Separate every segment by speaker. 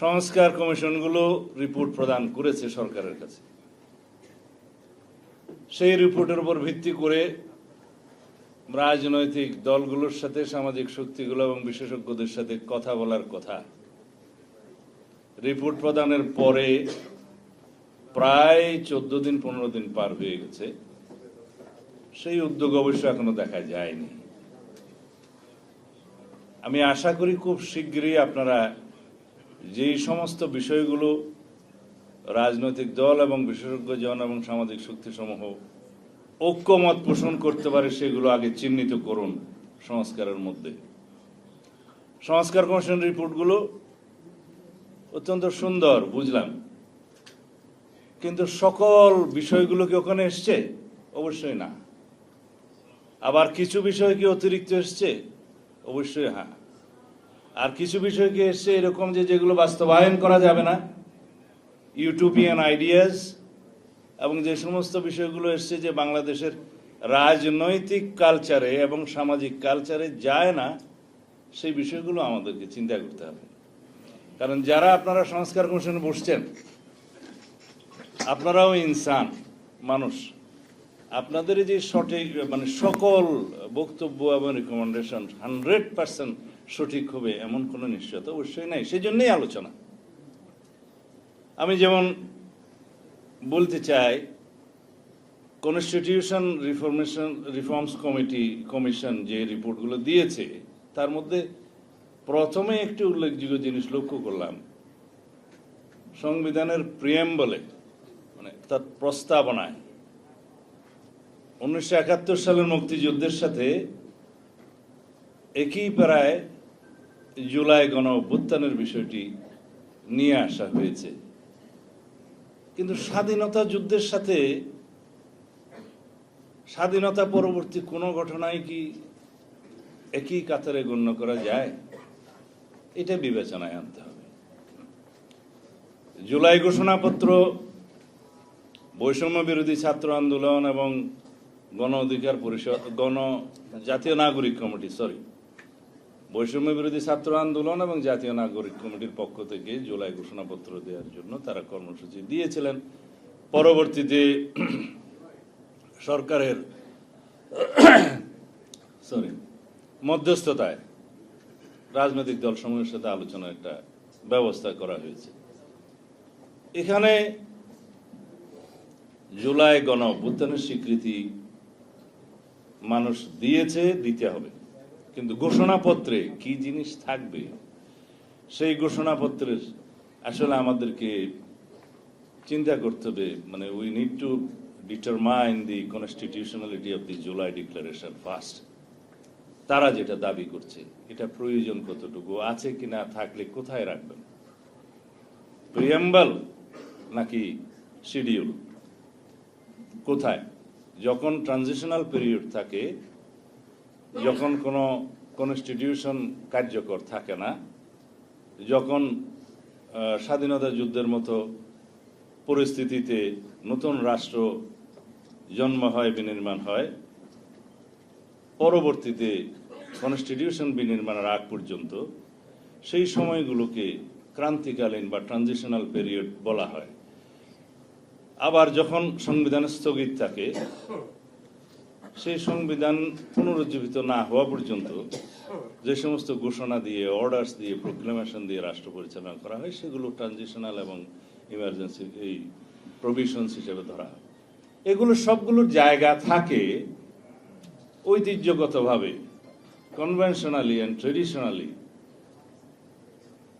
Speaker 1: সংস্কার কমিশনগুলো রিপোর্ট প্রদান করেছে সরকারের কাছে। সেই রিপোর্টের উপর ভিত্তি করে রাজনৈতিক দলগুলোর সাথে, সামাজিক শক্তিগুলো এবং বিশেষজ্ঞদের সাথে কথা বলার কথা। রিপোর্ট প্রদানের পরে প্রায় চোদ্দ দিন, পনেরো দিন পার হয়ে গেছে। সেই উদ্যোগ অবশ্য এখনও দেখা যায়নি। আমি আশা করি খুব শীঘ্রই আপনারা যেই সমস্ত বিষয়গুলো রাজনৈতিক দল এবং বিশেষজ্ঞ জন এবং সামাজিক শক্তিসমূহ ঐক্যমত পোষণ করতে পারে, সেগুলো আগে চিহ্নিত করুন সংস্কারের মধ্যে। সংস্কার কমিশন রিপোর্টগুলো অত্যন্ত সুন্দর, বুঝলাম। কিন্তু সকল বিষয়গুলো কি ওখানে এসছে? অবশ্যই না। আবার কিছু বিষয় কি অতিরিক্ত এসছে? অবশ্যই হ্যাঁ। আর কিছু বিষয়কে এসছে এরকম যে যেগুলো বাস্তবায়ন করা যাবে না? ইউটোপিয়ান আইডিয়াস এবং যে সমস্ত বিষয়গুলো এসছে যে বাংলাদেশের রাজনৈতিক কালচারে এবং সামাজিক কালচারে যায় না, সেই বিষয়গুলো আমাদেরকে চিন্তা করতে হবে। কারণ যারা আপনারা সংস্কার কমিশনে বসছেন, আপনারাও ইনসান, মানুষ। আপনাদের যে সঠিক মানে সকল বক্তব্য এবং রিকমেন্ডেশন হান্ড্রেড পার্সেন্ট সঠিক হবে এমন কোনো নিশ্চয়তা অবশ্যই নাই। সেই জন্যই আলোচনা। আমি যেমন বলতে চাই constitution reformation reforms committee commission যে রিপোর্টগুলো দিয়েছে, তার মধ্যে প্রথমে একটি উল্লেখযোগ্য জিনিস লক্ষ্য করলাম। সংবিধানের প্রিয়াম্বলে মানে তার প্রস্তাবনায়, উনিশশো একাত্তর সালের মুক্তিযুদ্ধের সাথে একই প্রায় জুলাই গণ অভ্যুত্থানের বিষয়টি নিয়ে আসা হয়েছে। কিন্তু স্বাধীনতা যুদ্ধের সাথে স্বাধীনতা পরবর্তী কোনো ঘটনায় কি একই কাতারে গণ্য করা যায়? এটা বিবেচনায় আনতে হবে। জুলাই ঘোষণাপত্র বৈষম্য বিরোধী ছাত্র আন্দোলন এবং গণ অধিকার পরিষদ, গণ জাতীয় নাগরিক কমিটি সরি বৈষম্য বিরোধী ছাত্র আন্দোলন এবং জাতীয় নাগরিক কমিটির পক্ষ থেকে জুলাই ঘোষণাপত্র দেওয়ার জন্য তারা কর্মসূচি দিয়েছিলেন। পরবর্তীতে সরকারের সরি, মধ্যস্থতায় রাজনৈতিক দলসমূহের সাথে আলোচনার একটা ব্যবস্থা করা হয়েছে। এখানে জুলাই গণ অভ্যুত্থানের স্বীকৃতি মানুষ দিয়েছে, দিতে হবে। কিন্তু ঘোষণাপত্রে কি জিনিস থাকবে, সেই ঘোষণাপত্রের আসলে আমাদেরকে চিন্তা করতে হবে। মানে we need to determine the constitutionality of the July declaration first তারা যেটা দাবি করছে, এটা প্রয়োজন কতটুকু, আছে কিনা থাকলে কোথায় রাখবেন? প্রিয়াম্বল নাকি শিডিউল কোথায়? যখন ট্রানজিশনাল পিরিয়ড থাকে যখন কোনো কনস্টিটিউশন কার্যকর থাকে না, যখন স্বাধীনতা যুদ্ধের মতো পরিস্থিতিতে নতুন রাষ্ট্র জন্ম হয়, বিনির্মাণ হয়, পরবর্তীতে কনস্টিটিউশন বিনির্মাণের আগ পর্যন্ত সেই সময়গুলোকে ক্রান্তিকালীন বা ট্রানজিশনাল পিরিয়ড বলা হয়। আবার যখন সংবিধান স্থগিত থাকে সেই সংবিধান পুনরুজ্জীবিত না হওয়া পর্যন্ত যে সমস্ত ঘোষণা দিয়ে অর্ডার্স দিয়ে প্রোক্লেমেশন দিয়ে রাষ্ট্র পরিচালনা করা হয়, সেগুলো ট্রানজিশনাল এবং ইমার্জেন্সি এই প্রভিশনস হিসেবে ধরা হয়। এগুলো সবগুলোর জায়গা থাকে ঐতিহ্যগতভাবে কনভেনশনালি অ্যান্ড ট্রেডিশনালি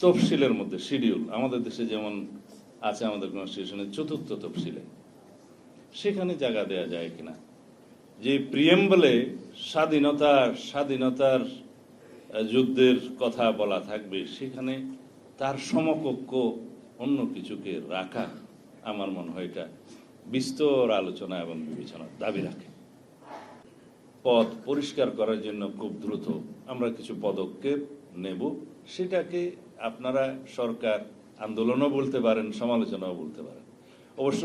Speaker 1: তফসিলের মধ্যে শিডিউল আমাদের দেশে যেমন আছে আমাদের কনস্টিটিউশনের চতুর্থ তফসিলে। সেখানে জায়গা দেয়া যায় কিনা? যে প্রিয়েম্বলে স্বাধীনতা স্বাধীনতার যুদ্ধের কথা বলা থাকবে, সেখানে তার সমকক্ষ অন্য কিছুকে রাখা আমার মনে হয় এটা বিস্তর আলোচনা এবং বিবেচনার দাবি রাখে। পথ পরিষ্কার করার জন্য খুব দ্রুত আমরা কিছু পদক্ষেপ নেব, সেটাকে আপনারা সরকার আন্দোলনও বলতে পারেন, সমালোচনাও বলতে পারেন। অবশ্য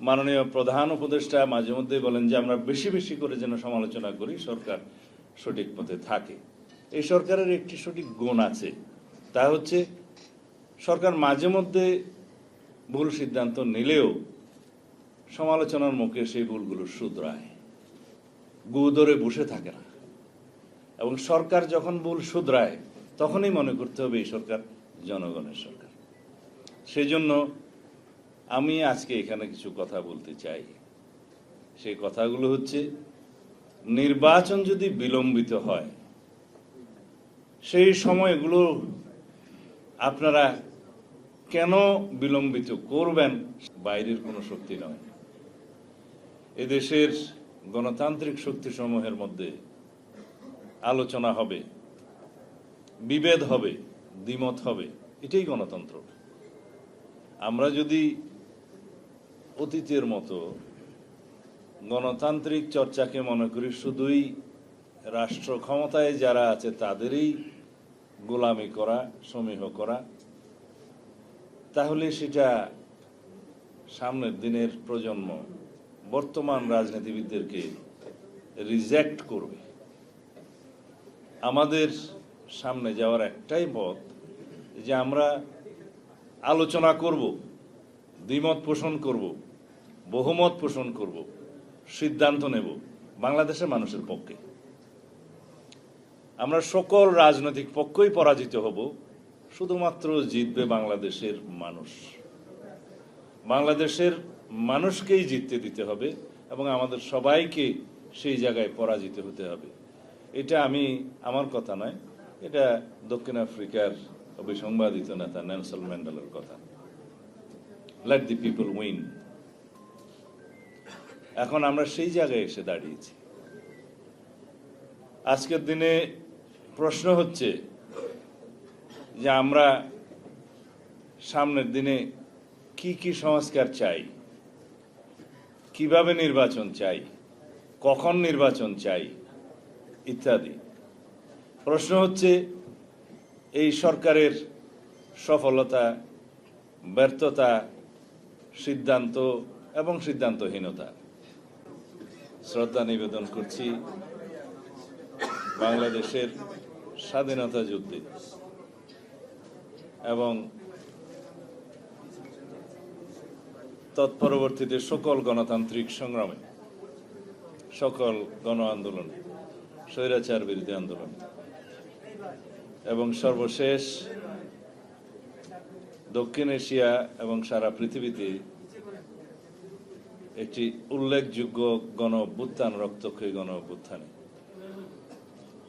Speaker 1: মাননীয় প্রধান উপদেষ্টা মাঝে মধ্যে বলেন যে আমরা বেশি বেশি করে যেন সমালোচনা করি, সরকার সঠিক পথে থাকে। এই সরকারের একটি সঠিক গুণ আছে। তা হচ্ছে সরকার মাঝে মধ্যে ভুল সিদ্ধান্ত নিলেও সমালোচনার মুখে সেই ভুলগুলো শুধরায়। গু ধরে বসে থাকে না। এবং সরকার যখন ভুল শুধরায়, তখনই মনে করতে হবে এই সরকার জনগণের সরকার। সেজন্য আমি আজকে এখানে কিছু কথা বলতে চাই। সেই কথাগুলো হচ্ছে, নির্বাচন যদি বিলম্বিত হয়, সেই সময়গুলো আপনারা কেন বিলম্বিত করবেন বাইরের কোনো শক্তি নয়। এদেশের গণতান্ত্রিক শক্তিসমূহের মধ্যে আলোচনা হবে, বিভেদ হবে, দ্বিমত হবে, এটাই গণতন্ত্র। আমরা যদি অতীতের মতো গণতান্ত্রিক চর্চাকে মনে করি শুধুই রাষ্ট্র ক্ষমতায় যারা আছে তাদেরই গোলামি করা, সমীহ করা। তাহলে সেটা সামনের দিনের প্রজন্ম বর্তমান রাজনীতিবিদদেরকে রিজেক্ট করবে। আমাদের সামনে যাওয়ার একটাই পথ যে আমরা আলোচনা করব, দ্বিমত পোষণ করব। বহুমত পোষণ করব, সিদ্ধান্ত নেব বাংলাদেশের মানুষের পক্ষে। আমরা সকল রাজনৈতিক পক্ষই পরাজিত হব, শুধুমাত্র জিতবে বাংলাদেশের মানুষ। বাংলাদেশের মানুষকেই জিততে দিতে হবে এবং আমাদের সবাইকে সেই জায়গায় পরাজিত হতে হবে। এটা আমি, আমার কথা নয়, এটা দক্ষিণ আফ্রিকার অবিসংবাদিত নেতা নেলসন ম্যান্ডেলের কথা। লেট দি পিপল উইন এখন আমরা সেই জায়গায় এসে দাঁড়িয়েছি। আজকের দিনে প্রশ্ন হচ্ছে যে আমরা সামনের দিনে কি কি সংস্কার চাই, কীভাবে নির্বাচন চাই, কখন নির্বাচন চাই, ইত্যাদি। প্রশ্ন হচ্ছে এই সরকারের সফলতা, ব্যর্থতা, সিদ্ধান্ত এবং সিদ্ধান্তহীনতা। শ্রদ্ধা নিবেদন করছি বাংলাদেশের স্বাধীনতা যুদ্ধে এবং তৎপরবর্তীতে সকল গণতান্ত্রিক সংগ্রামে, সকল গণ আন্দোলনে, স্বৈরাচার বিরোধী আন্দোলন এবং সর্বশেষ দক্ষিণ এশিয়া এবং সারা পৃথিবীতে একটি উল্লেখযোগ্য গণ অভ্যুত্থান রক্তক্ষয়ী গণ অভ্যুত্থানে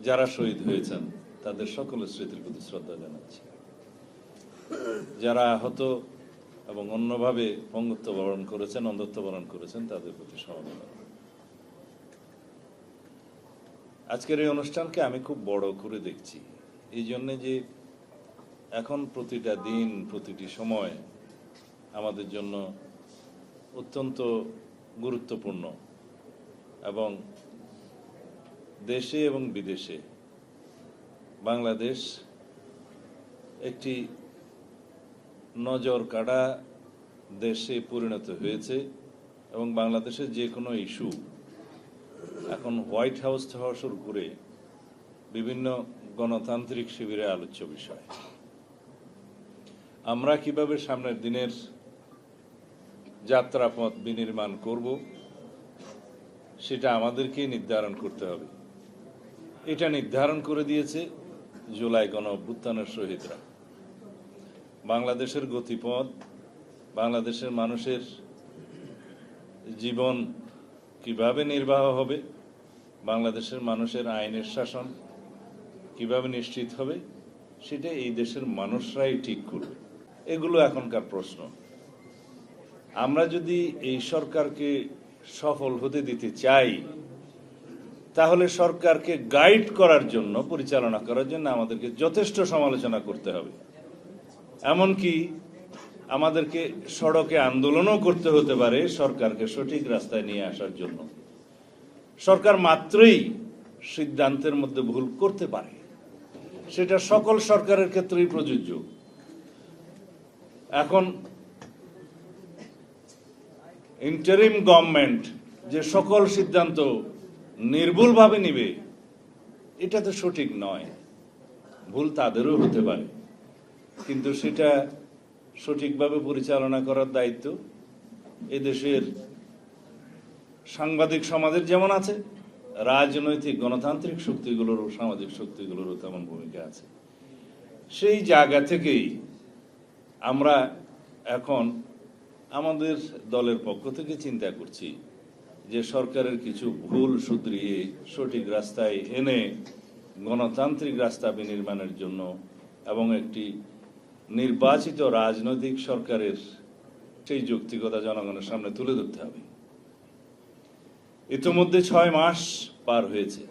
Speaker 1: যারা শহীদ হয়েছেন, তাদের সকলের স্মৃতির প্রতি শ্রদ্ধা জানাচ্ছি। যারা আহত এবং অন্যভাবে পঙ্গুত্ব বরণ করেছেন, অন্ধত্ব বরণ করেছেন, তাদের প্রতি সমবেদনা আজকের এই অনুষ্ঠানকে আমি খুব বড় করে দেখছি। এই জন্যে যে এখন প্রতিটা দিন, প্রতিটি সময় আমাদের জন্য অত্যন্ত গুরুত্বপূর্ণ এবং দেশে এবং বিদেশে বাংলাদেশ একটি নজর কাড়া দেশে পরিণত হয়েছে এবং বাংলাদেশের যে কোনো ইস্যু এখন হোয়াইট হাউস হওয়া শুরু করে বিভিন্ন গণতান্ত্রিক শিবিরে আলোচ্য বিষয়। আমরা কীভাবে সামনের দিনের যাত্রাপথ বিনির্মাণ করব, সেটা আমাদেরকেই নির্ধারণ করতে হবে। এটা নির্ধারণ করে দিয়েছে জুলাই গণ অভ্যুত্থানের শহীদরা। বাংলাদেশের গতিপথ, বাংলাদেশের মানুষের জীবন কীভাবে নির্বাহ হবে, বাংলাদেশের মানুষের আইনের শাসন কীভাবে নিশ্চিত হবে, সেটা এই দেশের মানুষরাই ঠিক করবে। এগুলো এখনকার প্রশ্ন। আমরা যদি এই সরকারকে সফল হতে দিতে চাই, তাহলে সরকারকে গাইড করার জন্য, পরিচালনা করার জন্য আমাদেরকে যথেষ্ট সমালোচনা করতে হবে। এমনকি আমাদেরকে সড়কে আন্দোলনও করতে হতে পারে সরকারকে সঠিক রাস্তায় নিয়ে আসার জন্য। সরকার মাত্রই সিদ্ধান্তের মধ্যে ভুল করতে পারে। সেটা সকল সরকারের ক্ষেত্রেই প্রযোজ্য। এখন ইন্টারিম গভর্নমেন্ট যে সকল সিদ্ধান্ত নির্ভুলভাবে নিবে, এটা তো সঠিক নয়। ভুল তাদেরও হতে পারে। কিন্তু সেটা সঠিকভাবে পরিচালনা করার দায়িত্ব এদেশের সাংবাদিক সমাজের যেমন আছে, রাজনৈতিক গণতান্ত্রিক শক্তিগুলোরও, সামাজিক শক্তিগুলোরও তেমন ভূমিকা আছে। সেই জায়গা থেকেই আমরা এখন আমাদের দলের পক্ষ থেকে চিন্তা করছি যে সরকারের কিছু ভুল শুধরিয়ে সঠিক রাস্তায় এনে গণতান্ত্রিক রাস্তা বিনির্মাণের জন্য এবং একটি নির্বাচিত রাজনৈতিক সরকারের সেই যৌক্তিকতা জনগণের সামনে তুলে ধরতে হবে। ইতিমধ্যে ছয় মাস পার হয়েছে।